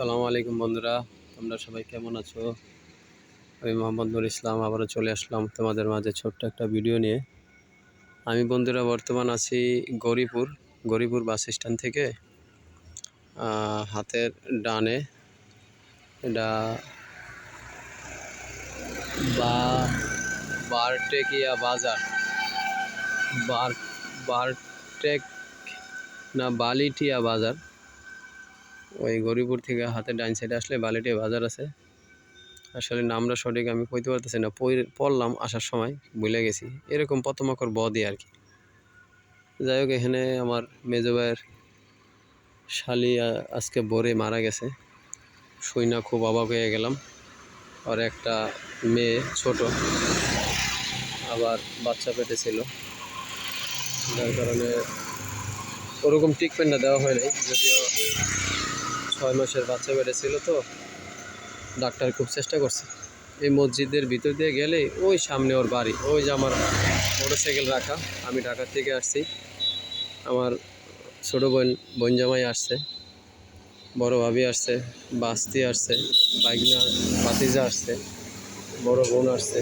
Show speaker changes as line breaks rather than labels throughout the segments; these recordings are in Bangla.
আসসালামু আলাইকুম বন্ধুরা, তোমরা সবাই কেমন আছো? আমি মোহাম্মদ নুর ইসলাম, আবারও চলে আসলাম তোমাদের মাঝে ছোট্ট একটা ভিডিও নিয়ে। আমি বন্ধুরা বর্তমান আছি গৌরীপুর গৌরীপুর বাস স্ট্যান্ড থেকে হাতের ডানে। এটা বা, বারটেকিয়া বাজার। বার, বারটেক না বালিটিয়া বাজার। ওই গরিপুর থেকে হাতে ডাইন সাইডে আসলে বালিটে বাজার আছে। আসলে নামটা সঠিক আমি কইতে পারতেছি না পড়লাম আসার সময়, ভুলে গেছি। এরকম পতমাকর বদি আর কি। যাই হোক, এখানে আমার মেজো শালি আজকে ভোরে মারা গেছে। শুই না খুব অবাক হয়ে গেলাম। আর একটা মেয়ে, ছোট, আবার বাচ্চা পেটে ছিল। যার কারণে ওরকম ট্রিটমেন্টটা দেওয়া হয় নাই, যদিও ছয় মাসের বাচ্চা বেড়ে ছিল তো। ডাক্তার খুব চেষ্টা করছে। এই মসজিদের ভিতর দিয়ে গেলে ওই সামনে ওর বাড়ি, ওই যে আমার মোটরসাইকেল রাখা, আমি ঢাকা থেকে আসছি। আমার ছোটো বোন বোন জামাই আসছে, বড় ভাবি আসছে, বাস্তি আসছে বাইকনা বাতিজা আসছে, বড় বোন আসছে।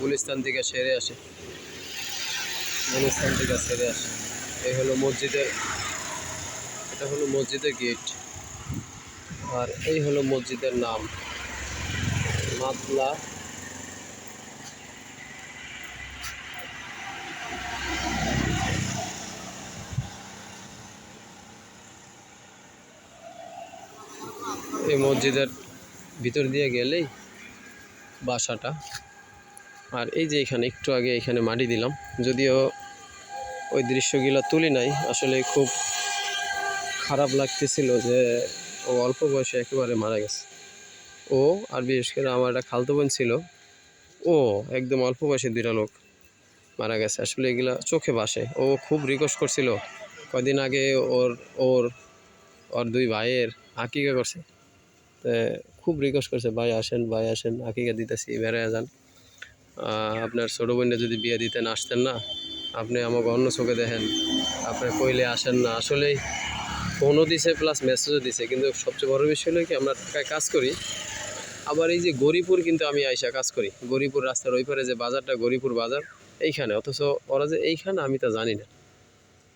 গুলিস্তান থেকে সেরে আসে। গুলিস্তান থেকে সেরে আসে। এই হলো মসজিদের এটা হলো মসজিদের গেট। আর এই হলো মসজিদের নাম। মাতলা। এই মসজিদের ভিতর দিয়ে গেলেই বাসাটা। আর এই যে এখানে, একটু আগে এখানে মাটি দিলাম। যদিও ওই দৃশ্যগুলো তুলি নাই, আসলে খুব খারাপ লাগতেছিল যে ও অল্প বয়সে একেবারে মারা গেছে। ও, আর বিশেষ করে আমার একটা খালতো বোন ছিল, ও একদম অল্প বয়সে দুইটা লোক মারা গেছে। আসলে এগুলা চোখে বাসে। ও খুব রিকোয়েস্ট করছিল। কয়দিন আগে ওর ওর ওর দুই ভাইয়ের আকিকা করছে। খুব রিকোয়েস্ট করছে, ভাই আসেন ভাই আসেন, আকিকা দিতেছি বেড়ায় যান। আপনার ছোটো বোনটা যদি বিয়ে দিতেন আসতেন না, আপনি আমাকে অন্য চোখে দেখেন। আপনি কইলে আসেন না। আসলেই ফোনও দিছে প্লাস মেসেজও দিছে। কিন্তু সবচেয়ে বড় বিষয় হলো কি, আমরা ঢাকায় কাজ করি। আবার এই যে গরিপুর কিন্তু আমি আইসা কাজ করি। গরিপুর রাস্তার ওই পারে যে বাজারটা, গরিপুর বাজার, এইখানে। অথচ ওরা যে এইখানে, আমি তা জানি না।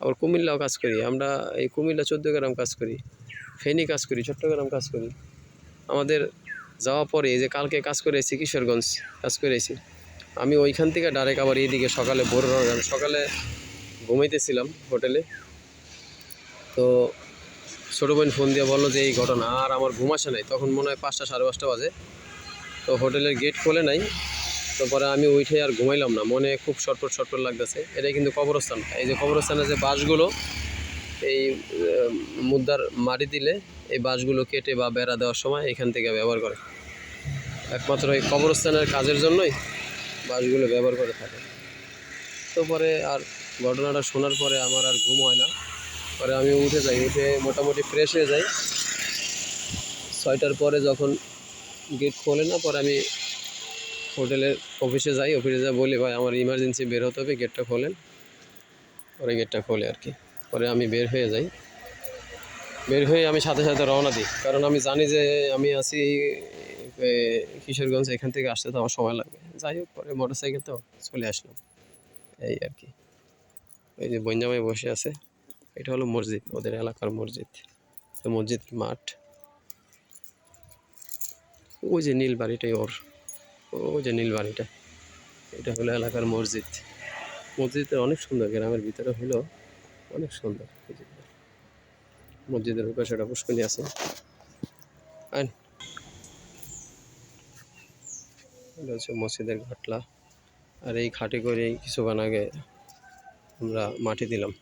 আবার কুমিল্লাও কাজ করি। আমরা এই কুমিল্লা চোদ্দ গ্রাম কাজ করি। ফেনী কাজ করি, চট্টগ্রাম কাজ করি। আমাদের যাওয়া পরে যে কালকে কাজ করে এসেছি, কিশোরগঞ্জ কাজ করে এসেছি। আমি ওইখান থেকে ডাইরেক্ট আবার এইদিকে সকালে ভোর, সকালে ঘুমাইতেছিলাম হোটেলে। তো ছোটো বোন ফোন দিয়ে বলল যে, এই ঘটনা আর আমার ঘুম আসে নাই। তখন মনে হয় পাঁচটা সাড়ে পাঁচটা বাজে। তো হোটেলের গেট খোলে নাই। তো পরে আমি উঠে আর ঘুমাইলাম না। মনে খুব শটপট শটপট লাগতেছে। এটাই কিন্তু কবরস্থান। এই যে কবরস্থানের যে বাসগুলো এই মুদ্রার মাটি দিলে এই বাসগুলো কেটে বা বেড়া দেওয়ার সময় এখান থেকে ব্যবহার করে। একমাত্র এই কবরস্থানের কাজের জন্যই বাসগুলো ব্যবহার করে থাকে। তো পরে আর ঘটনাটা শোনার পরে আমার আর ঘুম হয় না। পরে আমি উঠে যাই, উঠে মোটামুটি ফ্রেশ হয়ে যাই। ছয়টার পরে যখন গেট খোলে না, পরে আমি হোটেলের অফিসে যাই। অফিসে যা বলি, ভাই, আমার ইমার্জেন্সি বের হতে হবে গেটটা খোলেন। পরে গেটটা খোলে আর কি। পরে আমি বের হয়ে যাই। বের হয়ে আমি সাথে সাথে রওনা দিই। কারণ আমি জানি যে আমি আছি কিশোরগঞ্জ, এখান থেকে আসতে তো আমার সময় লাগবে। যাই হোক, পরে মোটর সাইকেল তো চলে আসলাম। এই আর কি। এই যে বঞ্জামাই বসে আছে। এটা হলো মসজিদ ওদের এলাকার মসজিদ। তো মসজিদ মাঠ। ওই যে নীল বাড়িটাই ওর। ওই যে নীল বাড়িটা। এটা হলো এলাকার মসজিদ। মসজিদটা অনেক সুন্দর, গ্রামের ভিতরে হলো অনেক সুন্দর। মসজিদের পাশে একটা পুষ্করণী আছে। হচ্ছে মসজিদের ঘাটলা। আর এই খাটে করেই কিছুক্ষণ আগে আমরা মাটি দিলাম।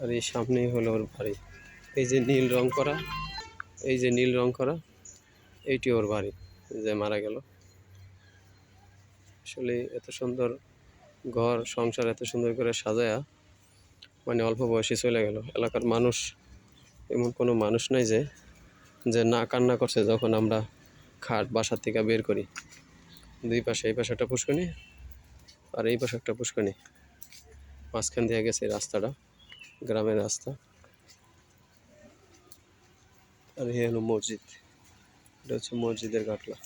আর এই সামনেই হলো ওর বাড়ি। এই যে নীল রং করা, এই যে নীল রং করা, এইটি ওর বাড়ি যে মারা গেল। আসলে এত সুন্দর ঘর, সংসার এত সুন্দর করে সাজায়া মানে অল্প বয়সে চলে গেল। এলাকার মানুষ, এমন কোনো মানুষ নাই যে যে না কান্না করছে যখন আমরা খাট বাসার থেকে বের করি। দুই পাশে, এই পাশে একটা পুষ্কনি আর এই পাশে একটা পুষ্কনি মাঝখান দিয়ে গেছে রাস্তাটা। গ্রামের রাস্তা। আর এই হলো মসজিদ। এটা হচ্ছে মসজিদের গাটলা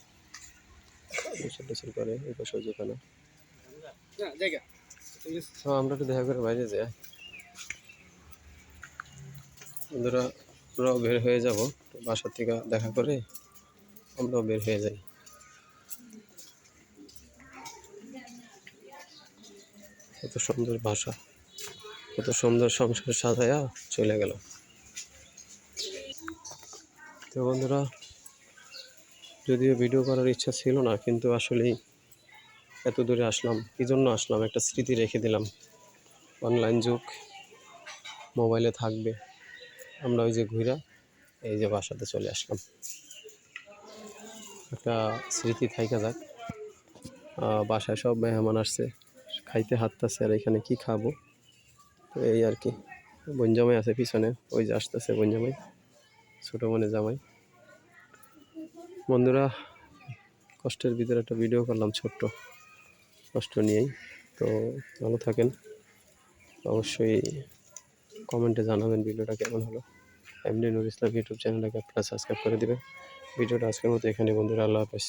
করে, এই পাশে যেখানে। হ্যাঁ আমরা একটু দেখা করে বাইরে যাই। বন্ধুরা, আমরাও বের হয়ে যাব। বাসার থেকে দেখা করে আমরাও বের হয়ে যাই। এত সুন্দর ভাষা কত সুন্দর সংসার সাজায়া চলে গেল। তো বন্ধুরা, যদিও ভিডিও করার ইচ্ছা ছিল না, কিন্তু আসলেই এত দূরে আসলাম কী জন্য আসলাম, একটা স্মৃতি রেখে দিলাম। অনলাইন যুগ মোবাইলে থাকবে। আমরা ওই যে ঘুরা এই যে বাসাতে চলে আসলাম। একটা স্মৃতি থাইকা যাক। বাসায় সব মেহমান আসছে, খাইতে হাততাছে আর এখানে কি খাব? তো এই আর কি। বনজামাই আছে পিছনে, ওই যে আসতেছে বনজামাই ছোটো মনে জামাই। বন্ধুরা, কষ্টের ভিতরে একটা ভিডিও করলাম ছোট্ট, কষ্ট নিয়েই। তো ভালো থাকেন। অবশ্যই কমেন্টে জানাবেন ভিডিওটা কেমন হলো। এমনি নুর ইসলাম ইউটিউব চ্যানেলটাকে আপনারা সাবস্ক্রাইব করে দেবেন। ভিডিওটা আজকের মতো এখানে বন্ধুরা, আল্লাহ হাফেজ।